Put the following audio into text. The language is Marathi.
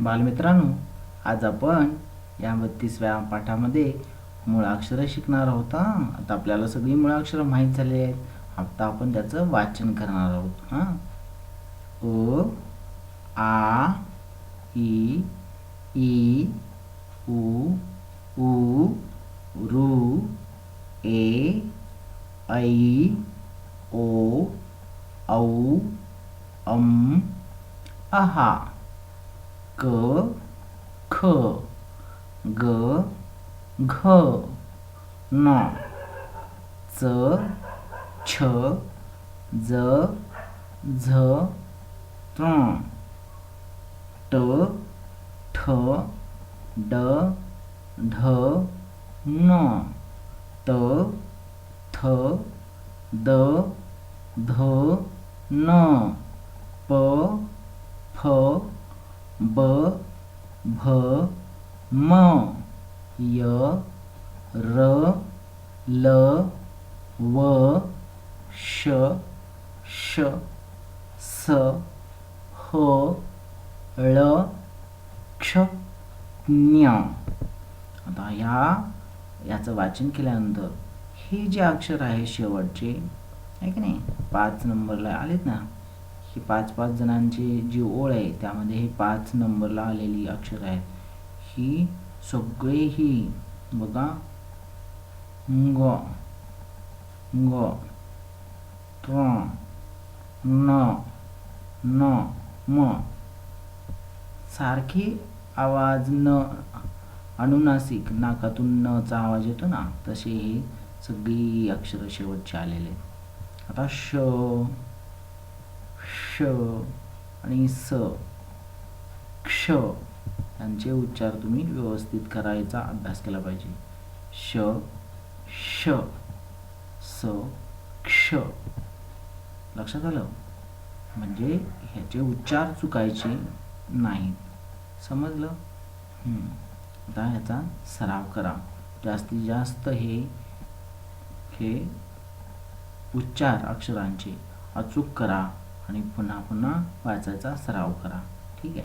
बालमित्रांनो आज आपण या बत्तीसव्या पाठामध्ये मुळाक्षरं शिकणार आहोत हां. आता आपल्याला सगळी मुळाक्षरं माहीत झाली आहेत. आता आपण त्याचं वाचन करणार आहोत हां. ओ आ इ ई उ ऊ रू ए ऐ ओ औ अम अहा. क ख ग घ न. च छ ज झ त्र ट ठ ड ढ न. त थ द ध न. प फ ब भ म य र ल व श श स ह ळ क्ष ज्ञ आता ह्या याचं वाचन केल्यानंतर हे जे अक्षर आहे शेवटचे आहे की नाही? पाच नंबरला आलेत ना? ही पाच पाच जणांची जी ओळ आहे त्यामध्ये हे पाच नंबरला आलेली अक्षर आहेत. ही सगळे ही बघा ग ग त्र न न म. सारखी आवाज न अनुनासिक नाकातून नचा आवाज येतो ना तसे हे सगळी अक्षरं शेवटचे आलेले आहेत. आता श. क्ष आणि स. क्ष यांचे उच्चार तुम्ही व्यवस्थित करायचा अभ्यास केला पाहिजे. श श स क्ष. लक्षात आलं? म्हणजे ह्याचे उच्चार चुकायचे नाहीत. समजलं? आता ह्याचा सराव करा. जास्तीत जास्त हे हे उच्चार अक्षरांचे अचूक करा. आणि पुन्हा पुन्हा वाचायचा सराव करा.